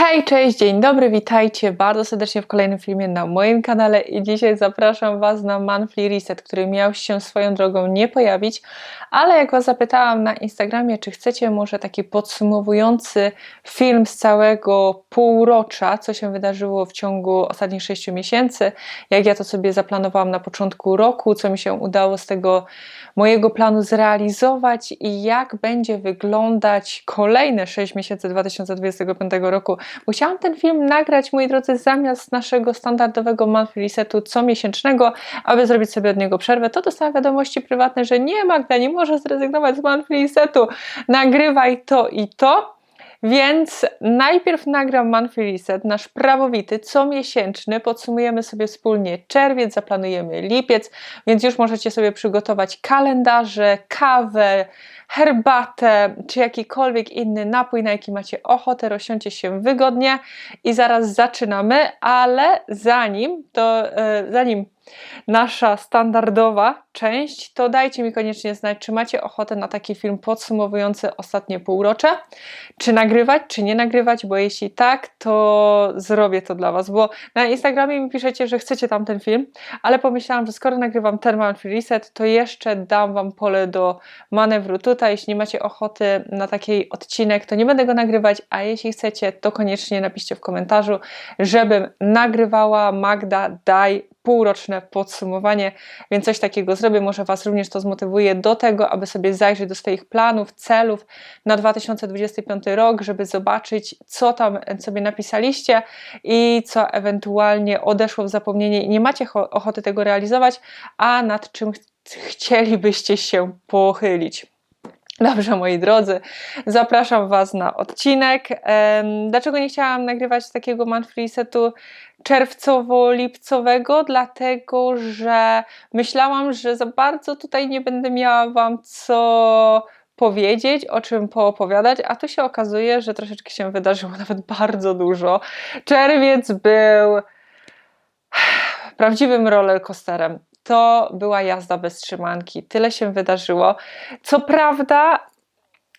Hej, cześć, dzień dobry, witajcie bardzo serdecznie w kolejnym filmie na moim kanale i dzisiaj zapraszam Was na Monthly Reset, który miał się swoją drogą nie pojawić, ale jak Was zapytałam na Instagramie, czy chcecie może taki podsumowujący film z całego półrocza, co się wydarzyło w ciągu ostatnich 6 miesięcy, jak ja to sobie zaplanowałam na początku roku, co mi się udało z tego mojego planu zrealizować i jak będzie wyglądać kolejne 6 miesięcy 2025 roku, bo chciałam ten film nagrać, moi drodzy, zamiast naszego standardowego monthly resetu comiesięcznego, aby zrobić sobie od niego przerwę, to dostałam wiadomości prywatne, że nie Magda, nie możesz zrezygnować z monthly resetu, nagrywaj to i to, więc najpierw nagram Monthly Reset, nasz prawowity, comiesięczny. Podsumujemy sobie wspólnie czerwiec, zaplanujemy lipiec, więc już możecie sobie przygotować kalendarze, kawę, herbatę czy jakikolwiek inny napój, na jaki macie ochotę. Rozsiądźcie się wygodnie i zaraz zaczynamy, ale zanim to, yy, zanim nasza standardowa część, to dajcie mi koniecznie znać, czy macie ochotę na taki film podsumowujący ostatnie półrocze, czy nagrywać, czy nie nagrywać, bo jeśli tak, to zrobię to dla Was, bo na Instagramie mi piszecie, że chcecie tam ten film, ale pomyślałam, że skoro nagrywam ten Monthly Reset, to jeszcze dam Wam pole do manewru tutaj, jeśli nie macie ochoty na taki odcinek, to nie będę go nagrywać, a jeśli chcecie, to koniecznie napiszcie w komentarzu, żebym nagrywała. Magda, daj półroczne podsumowanie, więc coś takiego zrobię. Może Was również to zmotywuje do tego, aby sobie zajrzeć do swoich planów, celów na 2025 rok, żeby zobaczyć, co tam sobie napisaliście i co ewentualnie odeszło w zapomnienie i nie macie ochoty tego realizować, a nad czym chcielibyście się pochylić. Dobrze, moi drodzy, zapraszam Was na odcinek. Dlaczego nie chciałam nagrywać takiego monthly setu czerwcowo-lipcowego? Dlatego, że myślałam, że za bardzo tutaj nie będę miała Wam co powiedzieć, o czym poopowiadać, a tu się okazuje, że troszeczkę się wydarzyło, nawet bardzo dużo. Czerwiec był prawdziwym rollercoasterem to była jazda bez trzymanki. Tyle się wydarzyło. Co prawda,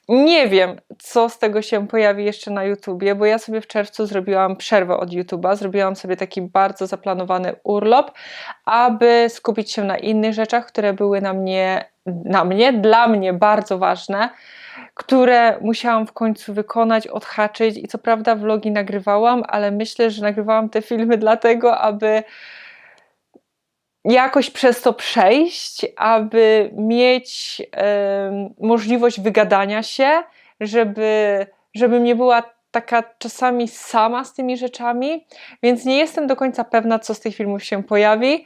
nie wiem, co z tego się pojawi jeszcze na YouTubie, bo ja sobie w czerwcu zrobiłam przerwę od YouTube'a, zrobiłam sobie taki bardzo zaplanowany urlop, aby skupić się na innych rzeczach, które były na mnie, na mnie, dla mnie bardzo ważne które musiałam w końcu wykonać, odhaczyć i co prawda vlogi nagrywałam, ale myślę, że nagrywałam te filmy dlatego, aby jakoś przez to przejść, aby mieć y, możliwość wygadania się, żeby, żebym nie była taka czasami sama z tymi rzeczami, więc nie jestem do końca pewna, co z tych filmów się pojawi.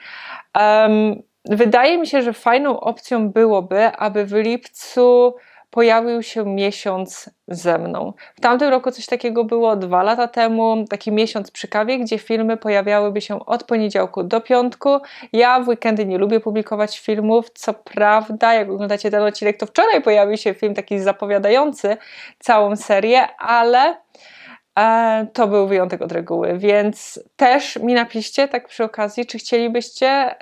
Um, wydaje mi się, że fajną opcją byłoby, aby w lipcu pojawił się miesiąc ze mną. W tamtym roku coś takiego było dwa lata temu, taki miesiąc przy kawie, gdzie filmy pojawiałyby się od poniedziałku do piątku. Ja w weekendy nie lubię publikować filmów, co prawda, jak oglądacie ten odcinek, to wczoraj pojawił się film taki zapowiadający całą serię, ale to był wyjątek od reguły, więc też mi napiszcie tak przy okazji, czy chcielibyście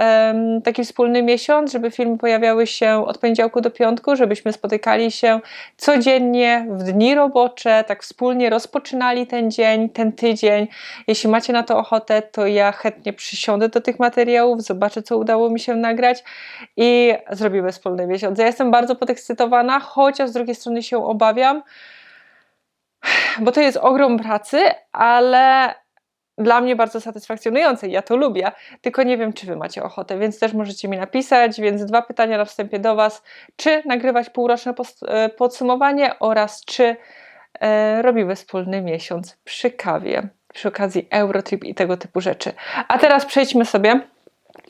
taki wspólny miesiąc, żeby filmy pojawiały się od poniedziałku do piątku, żebyśmy spotykali się codziennie w dni robocze, tak wspólnie rozpoczynali ten dzień, ten tydzień. Jeśli macie na to ochotę, to ja chętnie przysiądę do tych materiałów, zobaczę, co udało mi się nagrać i zrobimy wspólny miesiąc. Ja jestem bardzo podekscytowana, chociaż z drugiej strony się obawiam, bo to jest ogrom pracy, ale dla mnie bardzo satysfakcjonujące ja to lubię, tylko nie wiem, czy Wy macie ochotę, więc też możecie mi napisać. Więc dwa pytania na wstępie do Was: czy nagrywać półroczne e, podsumowanie oraz czy e, robimy wspólny miesiąc przy kawie, przy okazji Eurotrip i tego typu rzeczy. A teraz przejdźmy sobie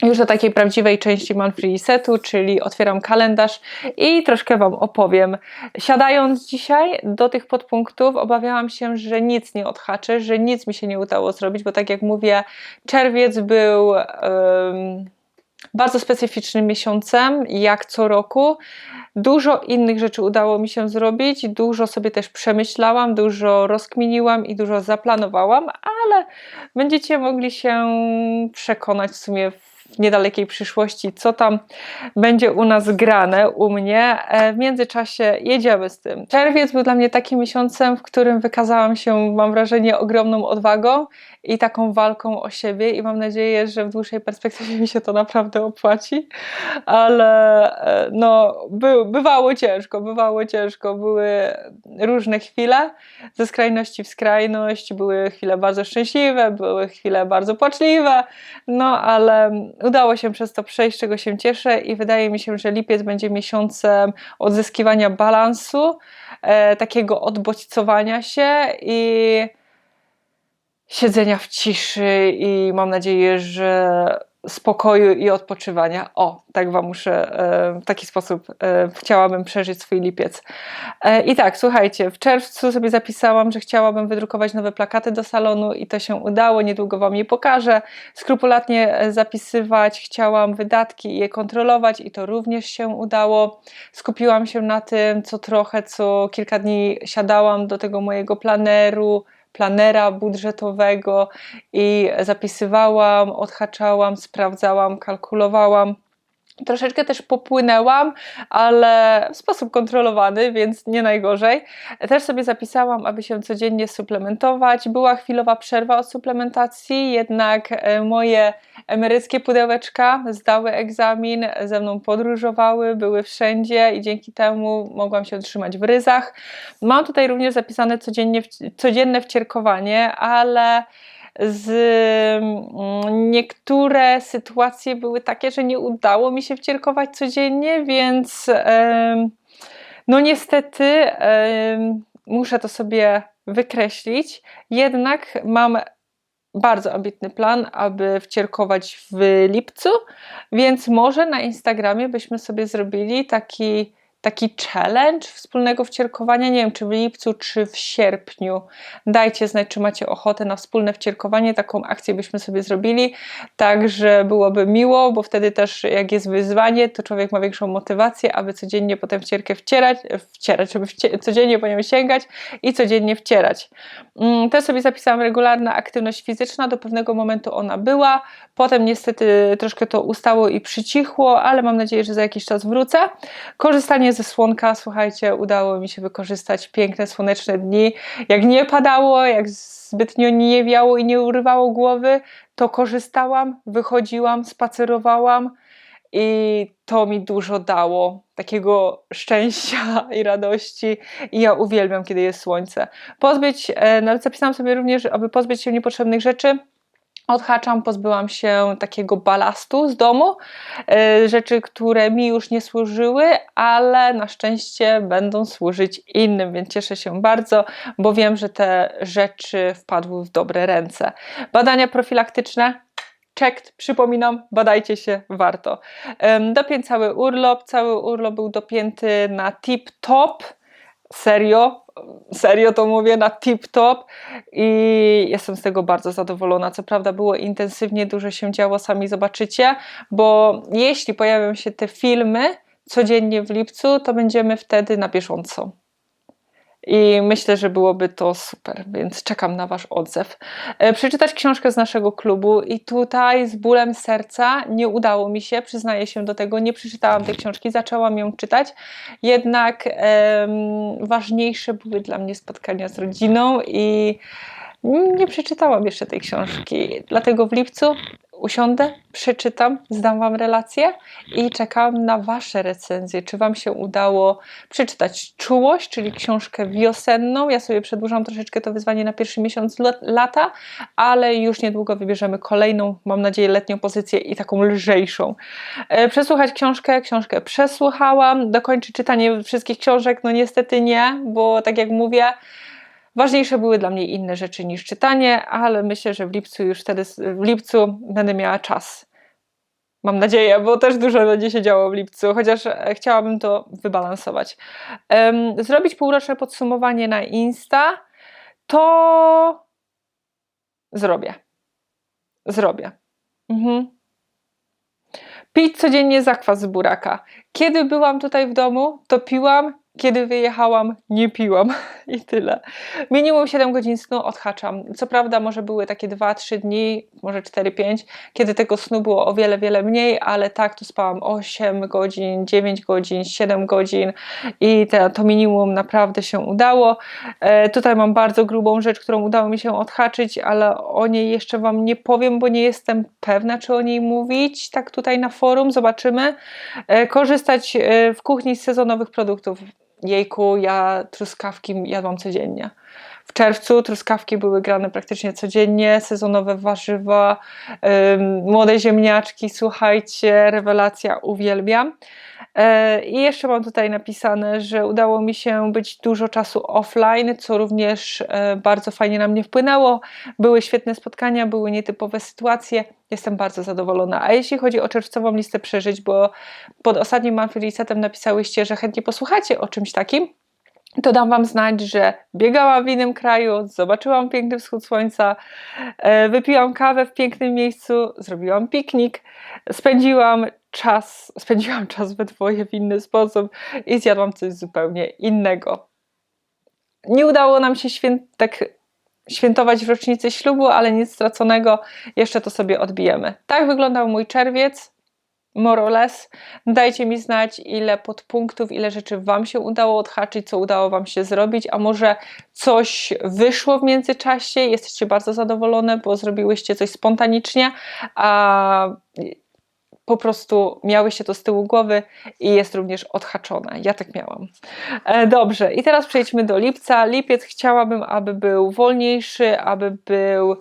już do takiej prawdziwej części monthly resetu, czyli otwieram kalendarz i troszkę Wam opowiem. Siadając dzisiaj do tych podpunktów, obawiałam się, że nic nie odhaczę, że nic mi się nie udało zrobić, bo tak jak mówię, czerwiec był um, bardzo specyficznym miesiącem, jak co roku. Dużo innych rzeczy udało mi się zrobić, dużo sobie też przemyślałam, dużo rozkminiłam i dużo zaplanowałam, ale będziecie mogli się przekonać w sumie w niedalekiej przyszłości, co tam będzie u nas grane, u mnie. E, w międzyczasie jedziemy z tym. Czerwiec był dla mnie takim miesiącem, w którym wykazałam się, mam wrażenie, ogromną odwagą i taką walką o siebie i mam nadzieję, że w dłuższej perspektywie mi się to naprawdę opłaci, ale e, no, by, bywało ciężko, bywało ciężko, były różne chwile, ze skrajności w skrajność, były chwile bardzo szczęśliwe, były chwile bardzo płaczliwe, no ale udało się przez to przejść, czego się cieszę i wydaje mi się, że lipiec będzie miesiącem odzyskiwania balansu, e, takiego odbodźcowania się i siedzenia w ciszy i mam nadzieję, że spokoju i odpoczywania. O, tak Wam muszę, e, w taki sposób e, chciałabym przeżyć swój lipiec. E, I tak, słuchajcie, w czerwcu sobie zapisałam, że chciałabym wydrukować nowe plakaty do salonu i to się udało, niedługo Wam je pokażę. Skrupulatnie zapisywać chciałam wydatki i je kontrolować i to również się udało. Skupiłam się na tym, co trochę, co kilka dni siadałam do tego mojego planeru, planera budżetowego i zapisywałam, odhaczałam, sprawdzałam, kalkulowałam. Troszeczkę też popłynęłam, ale w sposób kontrolowany, więc nie najgorzej. Też sobie zapisałam, aby się codziennie suplementować. Była chwilowa przerwa od suplementacji, jednak e, moje emeryckie pudełeczka zdały egzamin, ze mną podróżowały, były wszędzie i dzięki temu mogłam się trzymać w ryzach. Mam tutaj również zapisane codziennie, codzienne wcierkowanie, ale z mm, niektóre sytuacje były takie, że nie udało mi się wcierkować codziennie, więc no niestety muszę to sobie wykreślić. Jednak mam bardzo ambitny plan, aby wcierkować w lipcu, więc może na Instagramie byśmy sobie zrobili taki taki challenge wspólnego wcierkowania, nie wiem czy w lipcu, czy w sierpniu. Dajcie znać, czy macie ochotę na wspólne wcierkowanie, taką akcję byśmy sobie zrobili, także byłoby miło, bo wtedy też jak jest wyzwanie, to człowiek ma większą motywację, aby codziennie potem wcierkę wcierać, wcierać, żeby wcier codziennie po nią sięgać i codziennie wcierać. Mm, też sobie zapisałam regularna aktywność fizyczna, do pewnego momentu ona była, potem niestety troszkę to ustało i przycichło, ale mam nadzieję, że za jakiś czas wrócę. Korzystanie ze słonka, słuchajcie, udało mi się wykorzystać piękne słoneczne dni. Jak nie padało, jak zbytnio nie wiało i nie urywało głowy, to korzystałam, wychodziłam, spacerowałam i to mi dużo dało takiego szczęścia i radości i ja uwielbiam, kiedy jest słońce. Pozbyć, e, nawet zapisałam sobie również, aby pozbyć się niepotrzebnych rzeczy, odhaczam, pozbyłam się takiego balastu z domu, e, rzeczy, które mi już nie służyły, ale na szczęście będą służyć innym, więc cieszę się bardzo, bo wiem, że te rzeczy wpadły w dobre ręce. Badania profilaktyczne? Checked, przypominam, badajcie się, warto. Dopięć cały urlop, cały urlop był dopięty na tip top, serio, serio to mówię, na tip-top i jestem z tego bardzo zadowolona. Co prawda było intensywnie, dużo się działo, sami zobaczycie, bo jeśli pojawią się te filmy codziennie w lipcu, to będziemy wtedy na bieżąco. I myślę, że byłoby to super, więc czekam na Wasz odzew. E, przeczytać książkę z naszego klubu, i tutaj z bólem serca nie udało mi się, przyznaję się do tego, nie przeczytałam tej książki, zaczęłam ją czytać, jednak ważniejsze były dla mnie spotkania z rodziną i nie przeczytałam jeszcze tej książki, dlatego w lipcu usiądę, przeczytam, zdam Wam relację i czekam na Wasze recenzje. Czy Wam się udało przeczytać Czułość, czyli książkę wiosenną? Ja sobie przedłużam troszeczkę to wyzwanie na pierwszy miesiąc lata, ale już niedługo wybierzemy kolejną, mam nadzieję, letnią pozycję i taką lżejszą. E, przesłuchać książkę, książkę przesłuchałam. Dokończyć czytanie wszystkich książek? No niestety nie, bo tak jak mówię, Ważniejsze były dla mnie inne rzeczy niż czytanie, ale myślę, że w lipcu już wtedy, w lipcu będę miała czas. Mam nadzieję, bo też dużo będzie się działo w lipcu, chociaż e, chciałabym to wybalansować. Zrobić półroczne podsumowanie na Insta, to zrobię. Zrobię. Mhm. Pić codziennie zakwas z buraka. Kiedy byłam tutaj w domu, to piłam kiedy wyjechałam, nie piłam i tyle. Minimum 7 godzin snu odhaczam. Co prawda, może były takie 2-3 dni, może 4-5, kiedy tego snu było o wiele, wiele mniej, ale tak, tu spałam 8 godzin, 9 godzin, 7 godzin i te, to minimum naprawdę się udało. E, tutaj mam bardzo grubą rzecz, którą udało mi się odhaczyć, ale o niej jeszcze Wam nie powiem, bo nie jestem pewna, czy o niej mówić. Tak tutaj na forum, zobaczymy. E, korzystać e, w kuchni z sezonowych produktów jejku, ja truskawki jadłam codziennie. W czerwcu truskawki były grane praktycznie codziennie, sezonowe warzywa, młode ziemniaczki, słuchajcie, rewelacja, uwielbiam. E, I jeszcze mam tutaj napisane, że udało mi się być dużo czasu offline, co również e, bardzo fajnie na mnie wpłynęło. Były świetne spotkania, były nietypowe sytuacje. Jestem bardzo zadowolona. A jeśli chodzi o czerwcową listę przeżyć, bo pod ostatnim Resetem napisałyście, że chętnie posłuchacie o czymś takim, to dam Wam znać, że biegałam w innym kraju, zobaczyłam piękny wschód słońca, e, wypiłam kawę w pięknym miejscu, zrobiłam piknik, spędziłam czas, spędziłam czas we dwoje w inny sposób i zjadłam coś zupełnie innego. Nie udało nam się święt, tak świętować w rocznicy ślubu, ale nic straconego, jeszcze to sobie odbijemy. Tak wyglądał mój czerwiec more or less. Dajcie mi znać, ile podpunktów, ile rzeczy Wam się udało odhaczyć, co udało Wam się zrobić, a może coś wyszło w międzyczasie, jesteście bardzo zadowolone, bo zrobiłyście coś spontanicznie, a po prostu miałyście to z tyłu głowy i jest również odhaczone. Ja tak miałam. E, dobrze, i teraz przejdźmy do lipca. Lipiec chciałabym, aby był wolniejszy, aby był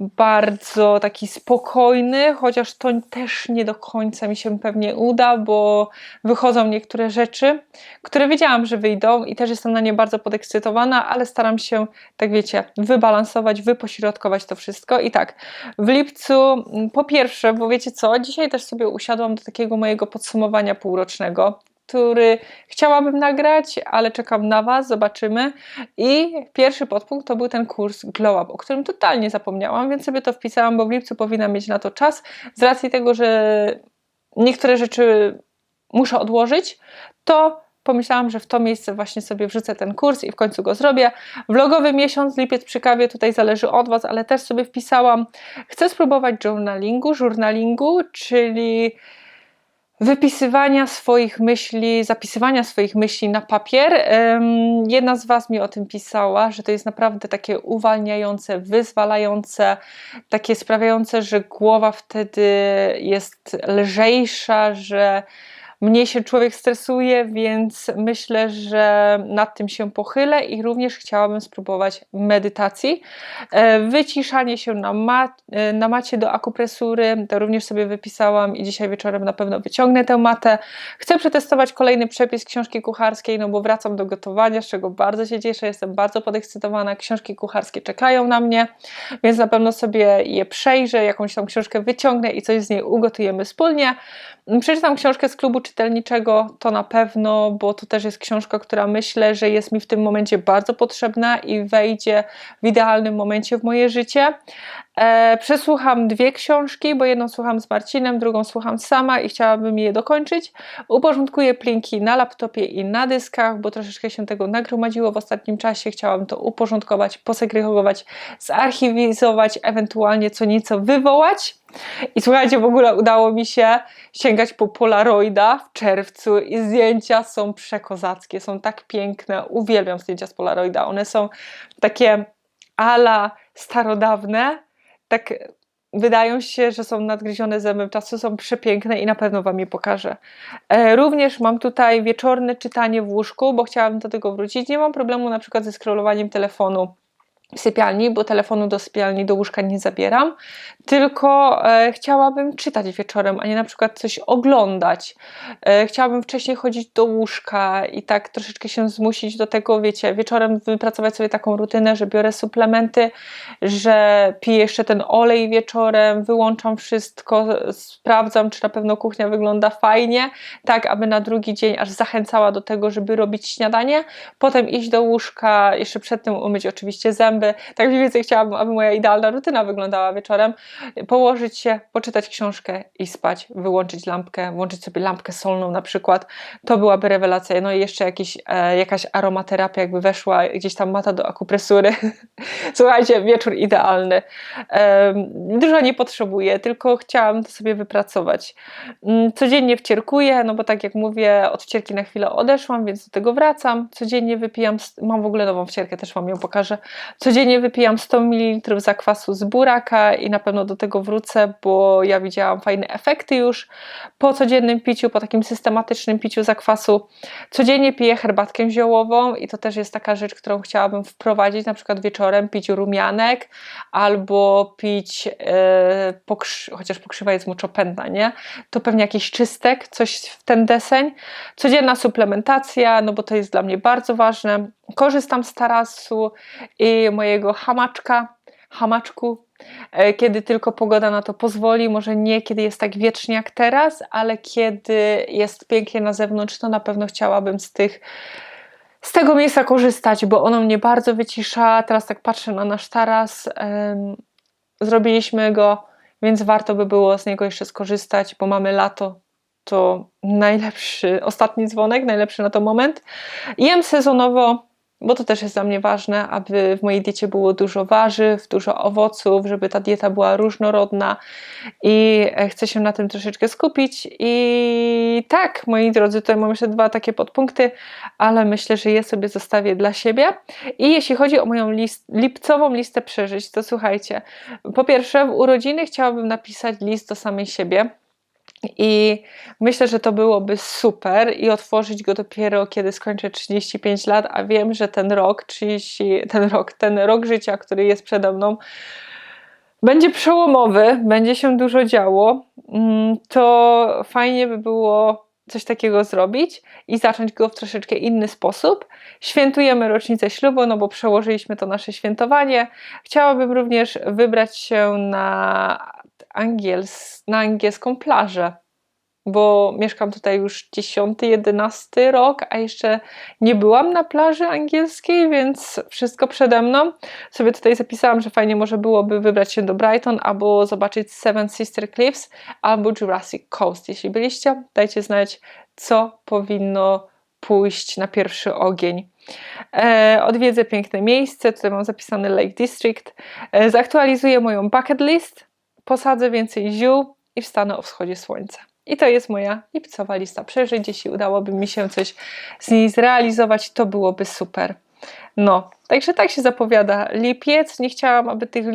bardzo taki spokojny, chociaż to też nie do końca mi się pewnie uda, bo wychodzą niektóre rzeczy, które wiedziałam, że wyjdą i też jestem na nie bardzo podekscytowana, ale staram się, tak wiecie, wybalansować, wypośrodkować to wszystko. I tak, w lipcu po pierwsze, bo wiecie co, dzisiaj też sobie usiadłam do takiego mojego podsumowania półrocznego który chciałabym nagrać, ale czekam na Was, zobaczymy. I pierwszy podpunkt to był ten kurs Glow Up, o którym totalnie zapomniałam, więc sobie to wpisałam, bo w lipcu powinna mieć na to czas. Z racji tego, że niektóre rzeczy muszę odłożyć, to pomyślałam, że w to miejsce właśnie sobie wrzucę ten kurs i w końcu go zrobię. Vlogowy miesiąc, lipiec przy kawie, tutaj zależy od Was, ale też sobie wpisałam. Chcę spróbować journalingu, journalingu, czyli wypisywania swoich myśli, zapisywania swoich myśli na papier. Jedna z Was mi o tym pisała, że to jest naprawdę takie uwalniające, wyzwalające, takie sprawiające, że głowa wtedy jest lżejsza, że mniej się człowiek stresuje, więc myślę, że nad tym się pochylę i również chciałabym spróbować medytacji. E, wyciszanie się na, mat, e, na macie do akupresury, to również sobie wypisałam i dzisiaj wieczorem na pewno wyciągnę tę matę. Chcę przetestować kolejny przepis książki kucharskiej, no bo wracam do gotowania, z czego bardzo się cieszę, jestem bardzo podekscytowana. Książki kucharskie czekają na mnie, więc na pewno sobie je przejrzę, jakąś tam książkę wyciągnę i coś z niej ugotujemy wspólnie. Przeczytam książkę z klubu czytelniczego, to na pewno, bo to też jest książka, która myślę, że jest mi w tym momencie bardzo potrzebna i wejdzie w idealnym momencie w moje życie. E, przesłucham dwie książki, bo jedną słucham z Marcinem, drugą słucham sama i chciałabym je dokończyć. Uporządkuję plinki na laptopie i na dyskach, bo troszeczkę się tego nagromadziło w ostatnim czasie. Chciałabym to uporządkować, posegregować, zarchiwizować, ewentualnie co nieco wywołać. I słuchajcie, w ogóle udało mi się sięgać po Polaroida w czerwcu i zdjęcia są przekozackie, są tak piękne. Uwielbiam zdjęcia z Polaroida. One są takie ala starodawne, tak wydają się, że są nadgryzione zębem czasu, są przepiękne i na pewno Wam je pokażę. E, również mam tutaj wieczorne czytanie w łóżku, bo chciałabym do tego wrócić. Nie mam problemu na przykład ze scrollowaniem telefonu sypialni, bo telefonu do sypialni, do łóżka nie zabieram, tylko e, chciałabym czytać wieczorem, a nie na przykład coś oglądać. E, chciałabym wcześniej chodzić do łóżka i tak troszeczkę się zmusić do tego, wiecie, wieczorem wypracować sobie taką rutynę, że biorę suplementy, że piję jeszcze ten olej wieczorem, wyłączam wszystko, sprawdzam, czy na pewno kuchnia wygląda fajnie, tak aby na drugi dzień aż zachęcała do tego, żeby robić śniadanie, potem iść do łóżka, jeszcze przed tym umyć oczywiście zęby, zęby. Tak mniej więcej chciałabym, aby moja idealna rutyna wyglądała wieczorem. Położyć się, poczytać książkę i spać, wyłączyć lampkę, włączyć sobie lampkę solną na przykład. To byłaby rewelacja. No i jeszcze jakiś, e, jakaś aromaterapia jakby weszła, gdzieś tam mata do akupresury. Słuchajcie, wieczór idealny. E, dużo nie potrzebuję, tylko chciałam to sobie wypracować. Mm, codziennie wcierkuję, no bo tak jak mówię, od wcierki na chwilę odeszłam, więc do tego wracam. Codziennie wypijam, mam w ogóle nową wcierkę, też Wam ją pokażę. Codziennie wypijam 100 ml zakwasu z buraka i na pewno do tego wrócę, bo ja widziałam fajne efekty już po codziennym piciu, po takim systematycznym piciu zakwasu. Codziennie piję herbatkę ziołową i to też jest taka rzecz, którą chciałabym wprowadzić, na przykład wieczorem pić rumianek albo pić, yy, pokrzy, chociaż pokrzywa jest moczopędna, nie? To pewnie jakiś czystek, coś w ten deseń. Codzienna suplementacja, no bo to jest dla mnie bardzo ważne. Korzystam z tarasu i mojego hamaczka, hamaczku, e, kiedy tylko pogoda na to pozwoli. Może nie kiedy jest tak wiecznie jak teraz, ale kiedy jest pięknie na zewnątrz, to na pewno chciałabym z tych z tego miejsca korzystać, bo ono mnie bardzo wycisza. Teraz tak patrzę na nasz taras. Zrobiliśmy go, więc warto by było z niego jeszcze skorzystać, bo mamy lato, to najlepszy, ostatni dzwonek, najlepszy na to moment. Jem sezonowo, bo to też jest dla mnie ważne, aby w mojej diecie było dużo warzyw, dużo owoców, żeby ta dieta była różnorodna i chcę się na tym troszeczkę skupić. I tak, moi drodzy, tutaj mam jeszcze dwa takie podpunkty, ale myślę, że je sobie zostawię dla siebie. I jeśli chodzi o moją list, lipcową listę przeżyć, to słuchajcie, po pierwsze, w urodziny chciałabym napisać list do samej siebie i myślę, że to byłoby super i otworzyć go dopiero kiedy skończę 35 lat, a wiem, że ten rok, 30, ten rok, ten rok życia, który jest przede mną, będzie przełomowy, będzie się dużo działo. Mm, to fajnie by było coś takiego zrobić i zacząć go w troszeczkę inny sposób. Świętujemy rocznicę ślubu, no bo przełożyliśmy to nasze świętowanie. Chciałabym również wybrać się na angiels, na angielską plażę, bo mieszkam tutaj już 10, 11 rok, a jeszcze nie byłam na plaży angielskiej, więc wszystko przede mną. Sobie tutaj zapisałam, że fajnie może byłoby wybrać się do Brighton albo zobaczyć Seven Sister Cliffs albo Jurassic Coast. Jeśli byliście, dajcie znać, co powinno pójść na pierwszy ogień. E, odwiedzę piękne miejsce, tutaj mam zapisany Lake District. E, zaktualizuję moją bucket list posadzę więcej ziół i wstanę o wschodzie słońca. I to jest moja lipcowa lista przeżyć. Jeśli udałoby mi się coś z niej zrealizować, to byłoby super. No, także tak się zapowiada lipiec. Nie chciałam, aby tych,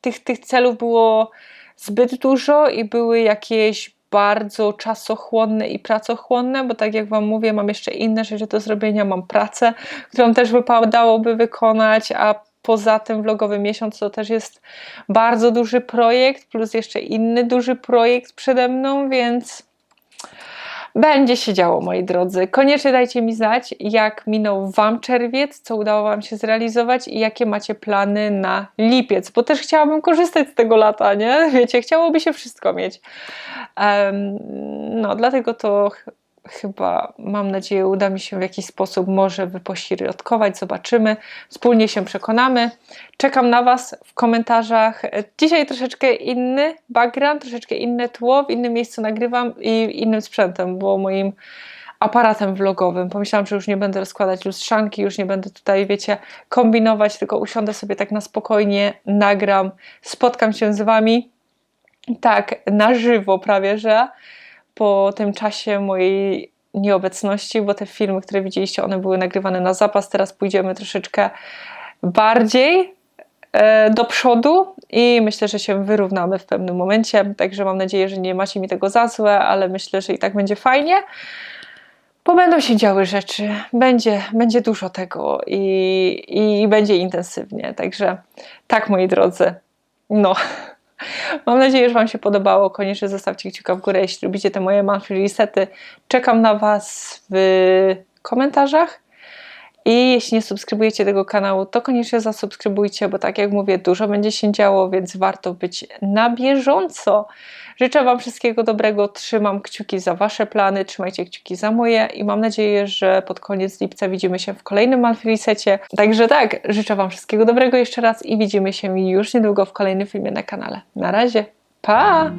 tych, tych celów było zbyt dużo i były jakieś bardzo czasochłonne i pracochłonne, bo tak jak Wam mówię, mam jeszcze inne rzeczy do zrobienia, mam pracę, którą też wypadałoby wykonać, a poza tym vlogowy miesiąc to też jest bardzo duży projekt, plus jeszcze inny duży projekt przede mną, więc będzie się działo, moi drodzy. Koniecznie dajcie mi znać, jak minął Wam czerwiec, co udało Wam się zrealizować i jakie macie plany na lipiec, bo też chciałabym korzystać z tego lata, nie? Wiecie, chciałoby się wszystko mieć. Um, no, dlatego to chyba, mam nadzieję, uda mi się w jakiś sposób może wypośrodkować. Zobaczymy, wspólnie się przekonamy. Czekam na Was w komentarzach. Dzisiaj troszeczkę inny background, troszeczkę inne tło, w innym miejscu nagrywam i innym sprzętem, bo moim aparatem vlogowym. Pomyślałam, że już nie będę rozkładać lustrzanki, już nie będę tutaj, wiecie, kombinować, tylko usiądę sobie tak na spokojnie, nagram, spotkam się z Wami. Tak, na żywo prawie, że po tym czasie mojej nieobecności, bo te filmy, które widzieliście, one były nagrywane na zapas. Teraz pójdziemy troszeczkę bardziej e, do przodu i myślę, że się wyrównamy w pewnym momencie. Także mam nadzieję, że nie macie mi tego za złe, ale myślę, że i tak będzie fajnie. Bo będą się działy rzeczy, będzie, będzie dużo tego i, i będzie intensywnie. Także tak, moi drodzy. No. Mam nadzieję, że Wam się podobało. Koniecznie zostawcie kciuka w górę, jeśli lubicie te moje monthly resety. Czekam na Was w komentarzach. I jeśli nie subskrybujecie tego kanału, to koniecznie zasubskrybujcie, bo tak jak mówię, dużo będzie się działo, więc warto być na bieżąco. Życzę Wam wszystkiego dobrego, trzymam kciuki za Wasze plany, trzymajcie kciuki za moje i mam nadzieję, że pod koniec lipca widzimy się w kolejnym monthly resecie. Także tak, życzę Wam wszystkiego dobrego jeszcze raz i widzimy się już niedługo w kolejnym filmie na kanale. Na razie, pa!